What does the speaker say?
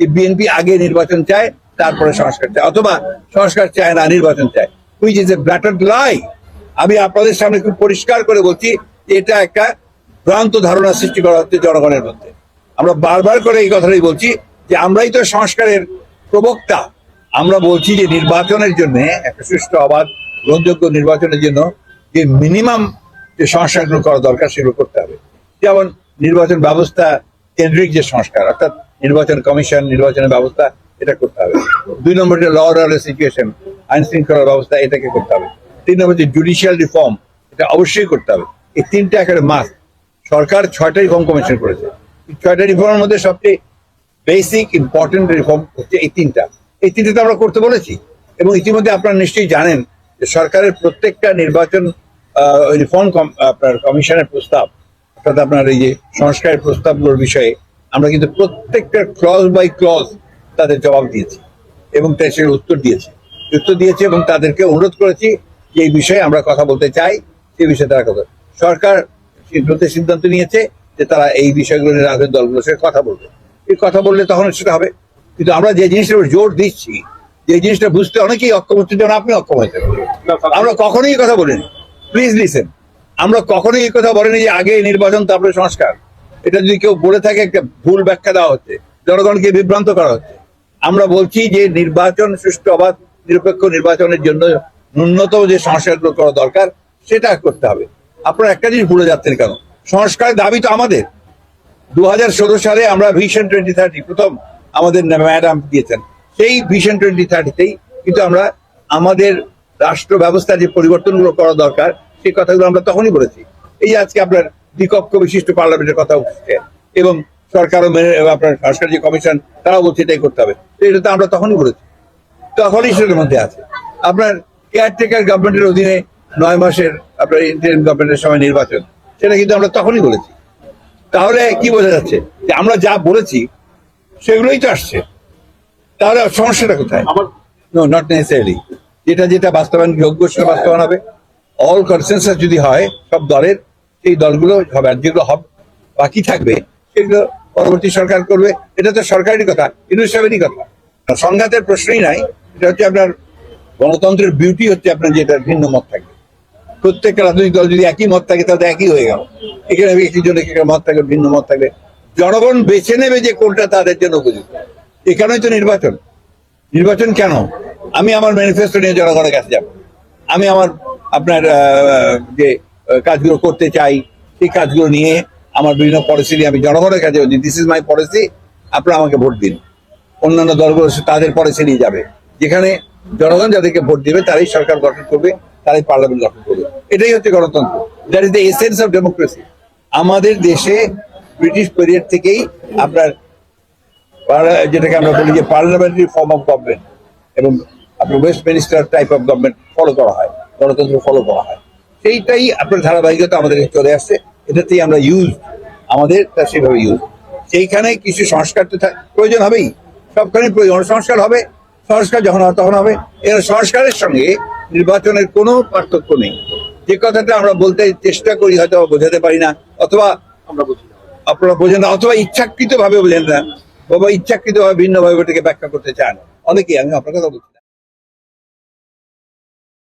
যে বিএনপি আগে নির্বাচন চায়, তারপরে সংস্কার চায়, অথবা সংস্কার চায় না, নির্বাচন চায়। Which is a blatant lie, আমি আপনাদের সামনে খুব পরিষ্কার করে বলছি, এটা একটা ভ্রান্ত ধারণা সৃষ্টি করা হচ্ছে জনগণের মধ্যে। আমরা বারবার করে এই কথাটাই বলছি যে, আমরাই তো সংস্কারের প্রবক্তা। আমরা বলছি যে, নির্বাচনের জন্য, একটা সুষ্ঠু, অবাধ, গ্রহণযোগ্য নির্বাচনের জন্য যে মিনিমাম যে সংস্কারগুলো করা দরকার, সেগুলো করতে হবে। যেমন নির্বাচন ব্যবস্থা কেন্দ্রিক যে সংস্কার, অর্থাৎ নির্বাচন কমিশন, নির্বাচনের ব্যবস্থা, এটা করতে হবে। দুই নম্বর ল অর্ডার সিচুয়েশন আইন শৃঙ্খলার ব্যবস্থা, এটাকে করতে হবে। তিন নম্বর যে জুডিশিয়াল রিফর্ম এটা অবশ্যই করতে হবে। এই তিনটা একেবারে মাস সরকার ছয়টা রিফর্ম কমিশন করেছে। ছয়টা রিফর্মের মধ্যে সবচেয়ে বেসিক ইম্পর্টেন্ট রিফর্ম হচ্ছে এই তিনটা। এই তিনটা তো আমরা করতে বলেছি। এবং ইতিমধ্যে আপনারা নিশ্চয়ই জানেন যে সরকারের প্রত্যেকটা নির্বাচন রিফর্ম আপনার কমিশনের প্রস্তাব, অর্থাৎ আপনার এই যে সংস্কারের প্রস্তাবগুলোর বিষয়ে আমরা কিন্তু প্রত্যেকটা ক্লজ বাই ক্লজ তাদের জবাব দিয়েছি এবং সে উত্তর দিয়েছি। উত্তর দিয়েছি এবং তাদেরকে অনুরোধ করেছি যে এই বিষয়ে আমরা কথা বলতে চাই সেই বিষয়ে তারা কথা সরকার সিদ্ধান্তে সিদ্ধান্ত নিয়েছে যে তারা এই বিষয়গুলো নিয়ে রাজনৈতিক দলগুলোর সাথে কথা বলবে। এই কথা বললে তখন সেটা হবে। কিন্তু আমরা যে জিনিসটার উপর জোর দিচ্ছি যে জিনিসটা বুঝতে অনেকেই অক্ষম হচ্ছে যেমন আপনি অক্ষম হয়েছেন আমরা কখনোই কথা বলিনি। প্লিজ লিসেন আমরা কখনোই এই কথা বলিনি যে আগে নির্বাচন তারপরে সংস্কার। এটা যদি কেউ বলে থাকে, একটা ভুল ব্যাখ্যা দেওয়া হচ্ছে, জনগণকে বিভ্রান্ত করা হচ্ছে। আমরা বলছি যে নির্বাচন, সুষ্ঠু অবাধ নিরপেক্ষ নির্বাচনের জন্য ন্যূনতম যে সংস্কারগুলো করা দরকার, সেটা করতে হবে। আপনারা একটা জিনিস ভুলে যাচ্ছেন কেন? সংস্কারের দাবি তো আমাদের। দু হাজার ষোলো সালে আমরা ভিশন টোয়েন্টি থার্টি প্রথম আমাদের ম্যাডাম দিয়েছেন। সেই ভিশন টোয়েন্টি থার্টিতেই কিন্তু আমরা আমাদের রাষ্ট্র ব্যবস্থার যে পরিবর্তনগুলো করা দরকার, সেই কথাগুলো আমরা তখনই বলেছি। এই আজকে আপনার দ্বিকক্ষ বিশিষ্ট পার্লামেন্টের কথা উঠছে এবং সরকারও মেনে আপনার সংস্কার যে কমিশন তারাও বলছে এটাই করতে হবে। এটা তো আমরা তখনই বলেছি তখনই সেটার মধ্যে আছে। আপনার কেয়ারটেকার গভর্নমেন্টের অধীনে নয় মাসের আপনার ইন্ডিয়ান গভর্নমেন্টের সময় নির্বাচন সেটা কিন্তু আমরা তখনই বলেছি। তাহলে কি বোঝা যাচ্ছে? যে আমরা যা বলেছি সেগুলোই তো আসছে। তাহলে সমস্যাটা কোথায়? আমার নো নট নেসেসারিলি যেটা যেটা বাস্তবায়ন যোগ্য সেটা বাস্তবায়ন হবে। অল কনসেন্সাস যদি হয় সব দলের সেই দলগুলো হবে আর যেগুলো বাকি থাকবে, সেগুলো পরবর্তী সরকার করবে। এটা তো সরকারেরই কথা ইউনিসেফেরই কথা। সংঘাতের প্রশ্নই নাই, এটা হচ্ছে আপনার গণতন্ত্রের বিউটি হচ্ছে আপনার যেটা ভিন্ন মত থাকবে প্রত্যেকটা রাজনৈতিক দল যদি একই মত থাকে, তাহলে একই হয়ে গেল। এখানে একটি জন্য মত থাকবে ভিন্ন মত থাকবে জনগণ বেছে নেবে যে কোনটা তাদের জন্য উপযুক্ত। এখানেই তো নির্বাচন। নির্বাচন কেন? আমি আমার ম্যানিফেস্টো নিয়ে জনগণের কাছে যাব। আমি আমার আপনার যে কাজগুলো করতে চাই সেই কাজগুলো নিয়ে আমার বিভিন্ন পলিসি নিয়ে আমি জনগণের কাছে বলছি দিস ইজ মাই পলিসি আপনারা আমাকে ভোট দিন। অন্যান্য দলগুলো তাদের পলিসি নিয়ে যাবে। যেখানে জনগণ যাদেরকে ভোট দিবে, তারাই সরকার গঠন করবে, তারাই পার্লামেন্ট গঠন করবে। এটাই হচ্ছে গণতন্ত্র। That is the essence of democracy আমাদের দেশে ব্রিটিশ পিরিয়ড থেকেই আপনার যেটাকে আমরা বলি যে পার্লামেন্টারি ফর্ম অফ গভর্নমেন্ট এবং আপনার Westminster type of government follow করা হয়, গণতন্ত্র ফলো করা হয়। সেইটাই আপনার ধারাবাহিকতা আমাদের চলে আসছে। এটাতেই আমরা ইউজ আমাদের, তা সেভাবে ইউজ সেইখানে কিছু সংস্কার তো প্রয়োজন হবেই। সবখানে প্রয়োজন। সংস্কার হবে? সংস্কার যখন হবে, তখন হবে। এর সংস্কারের সঙ্গে নির্বাচনের কোনো পার্থক্য নেই। যে কথাটা আমরা বলতে চেষ্টা করি, হয়তো বোঝাতে পারি না, অথবা আমরা বুঝি আপনারা বোঝেন না, অথবা ইচ্ছাকৃত ভাবে বোঝেন না বাবা ইচ্ছাকৃত ভাবে ভিন্ন ভাবে ওটাকে ব্যাখ্যা করতে চান। অনেকেই, আমি আপনার কথা বলছি।